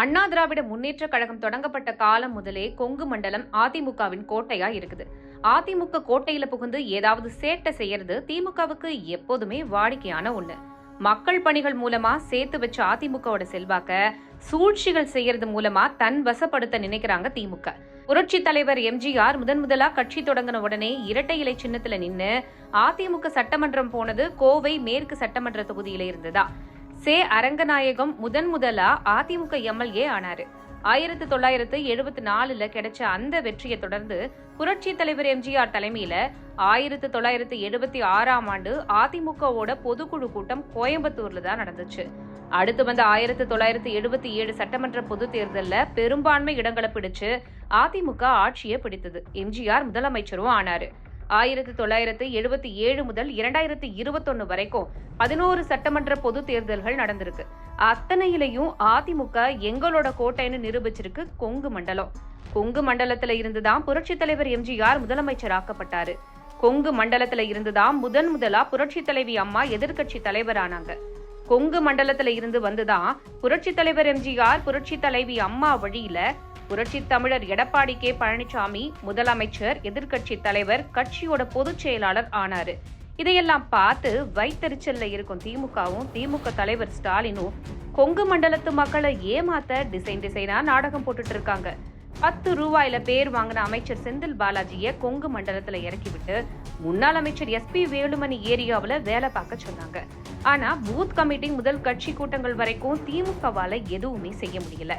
அண்ணா திராவிட முன்னேற்ற கழகம் தொடங்கப்பட்ட காலம் முதலே கொங்கு மண்டலம் அதிமுகவின் கோட்டையா இருக்குது. அதிமுக கோட்டையில புகுந்து ஏதாவது சேட்டை செய்யறது திமுகவுக்கு எப்போதுமே வாடிக்கையான ஒண்ணு. மக்கள் பணிகள் மூலமா சேர்த்து வச்ச அதிமுகவோட செல்வாக்க சூழ்ச்சிகள் செய்யறது மூலமா தன் வசப்படுத்த நினைக்கிறாங்க திமுக. புரட்சி தலைவர் எம்ஜிஆர் முதன் முதலா கட்சி தொடங்கின உடனே இரட்டை இலை சின்னத்துல நின்னு அதிமுக சட்டமன்றம் போனது கோவை மேற்கு சட்டமன்ற தொகுதியில இருந்துதான் சே அரங்கநாயகம் முதன் முதலா அதிமுக எம்எல்ஏ ஆனாரு. ஆயிரத்தி தொள்ளாயிரத்து எழுபத்தி நாலுல கிடைச்ச அந்த வெற்றியை தொடர்ந்து புரட்சி தலைவர் எம்ஜிஆர் தலைமையில ஆயிரத்தி தொள்ளாயிரத்து எழுபத்தி ஆறாம் ஆண்டு அதிமுகவோட பொதுக்குழு கூட்டம் கோயம்புத்தூர்ல தான் நடந்துச்சு. அடுத்து வந்த ஆயிரத்தி தொள்ளாயிரத்தி எழுபத்தி ஏழு சட்டமன்ற பொது தேர்தலில் பெரும்பான்மை இடங்களை பிடிச்சு அதிமுக ஆட்சியை பிடித்தது. எம்ஜிஆர் முதலமைச்சரும் ஆனாரு. ஆயிரத்தி தொள்ளாயிரத்து எழுபத்தி ஏழு முதல் இரண்டாயிரத்தி இருபத்தொன்னு வரைக்கும் பதினோரு சட்டமன்ற பொது தேர்தல்கள் நடந்திருக்கு. அத்தனையிலையும் அதிமுக எங்களோட கோட்டைன்னு நிரூபிச்சிருக்கு கொங்கு மண்டலம். கொங்கு மண்டலத்துல இருந்துதான் புரட்சி தலைவர் எம்ஜிஆர் முதலமைச்சராக்கப்பட்டாரு. கொங்கு மண்டலத்துல இருந்துதான் முதன் முதலா புரட்சி தலைவி அம்மா எதிர்க்கட்சி தலைவரானாங்க. கொங்கு மண்டலத்துல இருந்து வந்துதான் புரட்சி தலைவர் எம்ஜிஆர் புரட்சி தலைவி அம்மா வழியில புரட்சி தமிழர் எடப்பாடி கே. பழனிசாமி முதலமைச்சர் எதிர்க்கட்சி தலைவர் கட்சியோட பொதுச் செயலாளர் ஆனாரு. இதையெல்லாம் பார்த்து வைத்தறிச்சல்ல இருக்கும் திமுகவும் திமுக தலைவர் ஸ்டாலினும் கொங்கு மண்டலத்து மக்களை ஏமாத்த டிசைன் டிசைனா நாடகம் போட்டுட்டு இருக்காங்க. பத்து ரூபாயில பேர் வாங்கின அமைச்சர் செந்தில் பாலாஜியை கொங்கு மண்டலத்துல இறக்கிவிட்டு முன்னாள் அமைச்சர் எஸ்பி வேலுமணி ஏரியாவில் வேலை பார்க்க சொன்னாங்க. ஆனா பூத் கமிட்டி முதல் கட்சி கூட்டங்கள் வரைக்கும் திமுகவால எதுவுமே செய்ய முடியல.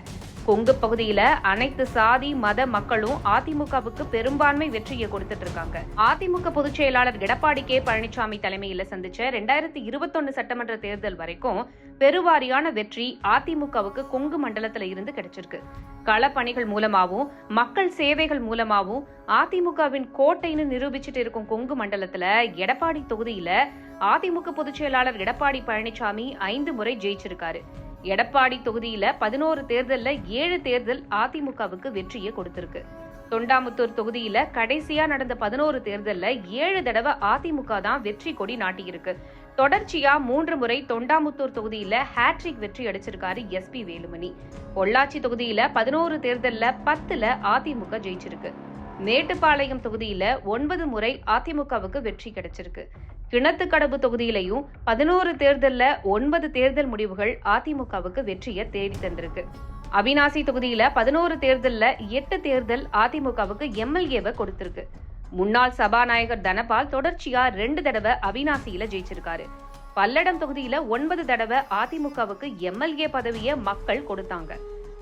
கொங்கு பகுதியில அனைத்து சாதி மத மக்களும் அதிமுகவுக்கு பெரும்பான்மை வெற்றியை கொடுத்துட்டு இருக்காங்க. அதிமுக பொதுச் செயலாளர் எடப்பாடி கே பழனிசாமி தலைமையில சந்திச்ச ரெண்டாயிரத்தி இருபத்தொன்னு சட்டமன்ற தேர்தல் வரைக்கும் பெருவாரியான வெற்றி அதிமுகவுக்கு கொங்கு மண்டலத்துல இருந்து கிடைச்சிருக்கு. களப்பணிகள் மூலமாவும் மக்கள் சேவைகள் மூலமாவும் அதிமுகவின் கோட்டைன்னு நிரூபிச்சுட்டு இருக்கும் கொங்கு மண்டலத்துல எடப்பாடி தொகுதியில அதிமுக பொதுச் செயலாளர் எடப்பாடி பழனிசாமி ஐந்து முறை ஜெயிச்சிருக்காரு. எடப்பாடி தொகுதியில பதினோரு தேர்தல்ல ஏழு தேர்தல் அதிமுகவுக்கு வெற்றியை கொடுத்திருக்கு. தொண்டாமுத்தூர் தொகுதியில கடைசியா நடந்த பதினோரு தேர்தல்ல ஏழு தடவை அதிமுக தான் வெற்றி கொடி நாட்டியிருக்கு. தொடர்ச்சியா மூன்று முறை தொண்டாமுத்தூர் தொகுதியில ஹேட்ரிக் வெற்றி அடிச்சிருக்காரு எஸ்பி வேலுமணி. பொள்ளாச்சி தொகுதியில பதினோரு தேர்தல்ல பத்துல அதிமுக ஜெயிச்சிருக்கு. மேட்டுப்பாளையம் தொகுதியில ஒன்பது முறை அதிமுகவுக்கு வெற்றி கிடைச்சிருக்கு. கிணத்துக்கடவு தொகுதியிலையும் பதினோரு தேர்தலில் ஒன்பது தேர்தல் முடிவுகள் அதிமுகவுக்கு வெற்றியை தேடி தந்திருக்கு. அவினாசி தொகுதியில பதினோரு தேர்தலில் எட்டு தேர்தல் அதிமுகவுக்கு எம்எல்ஏவை கொடுத்திருக்கு. முன்னாள் சபாநாயகர் தனபால் தொடர்ச்சியா ரெண்டு தடவை அவினாசியில ஜெயிச்சிருக்காரு. பல்லடம் தொகுதியில ஒன்பது தடவை அதிமுகவுக்கு எம்எல்ஏ பதவியை மக்கள் கொடுத்தாங்க.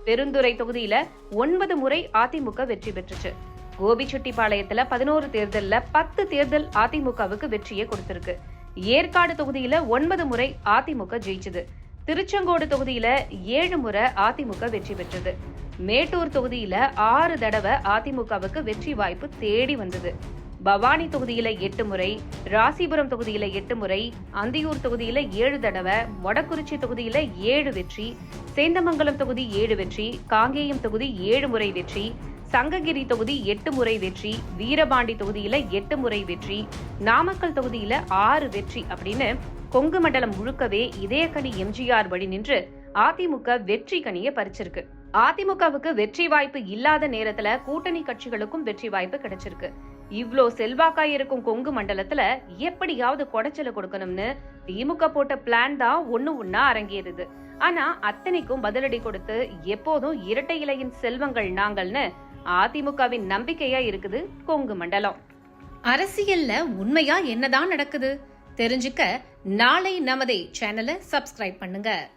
பெருந்துறை தொகுதியில ஒன்பது முறை அதிமுக வெற்றி பெற்றுச்சு. கோபிச்செட்டிப்பாளையத்துல பதினோரு தேர்தல்ல பத்து தேர்தல் அதிமுகவுக்கு வெற்றியை கொடுத்திருக்கு. ஏற்காடு தொகுதியில ஒன்பது முறை அதிமுக ஜெயிச்சது. திருச்செங்கோடு தொகுதியில ஏழு முறை அதிமுக வெற்றி பெற்றது. மேட்டூர் தொகுதியில ஆறு தடவை அதிமுகவுக்கு வெற்றி வாய்ப்பு தேடி வந்தது. பவானி தொகுதியில எட்டு முறை ராசிபுரம் தொகுதியில எட்டு முறை அந்தியூர் தொகுதியில ஏழு தடவை வடக்குறிச்சி தொகுதியில ஏழு வெற்றி சேந்தமங்கலம் தொகுதி ஏழு வெற்றி காங்கேயம் தொகுதி ஏழு முறை வெற்றி சங்ககிரி தொகுதி எட்டு முறை வெற்றி வீரபாண்டி தொகுதியில எட்டு முறை வெற்றி நாமக்கல் தொகுதியில ஆறு வெற்றி அப்படின்னு கொங்கு மண்டலம் முழுக்கவே இதயக்கணி எம்ஜிஆர் வழி நின்று அதிமுக வெற்றி கனியை பறிச்சிருக்கு. அதிமுகவுக்கு வெற்றி வாய்ப்பு இல்லாத நேரத்துல கூட்டணி கட்சிகளுக்கும் வெற்றி வாய்ப்பு கிடைச்சிருக்கு. இவ்ளோ செல்வாக்காய் இருக்கும் கொங்கு மண்டலத்துல எப்படியாவது குடைச்சல கொடுக்கணும்னு திமுக போட்ட பிளான் தான் ஒண்ணு ஒன்னா அரங்கேறுது ஆனா அத்தனைக்கும் பதிலடி கொடுத்து எப்போதும் இரட்டை இலையின் செல்வங்கள் நாங்கள்னு அதிமுகவின் நம்பிக்கையா இருக்குது கொங்கு மண்டலம். அரசியல்ல உண்மையா என்னதான் நடக்குது? தெரிஞ்சுக்க நாளை நமதே சேனலை சப்ஸ்கிரைப் பண்ணுங்க.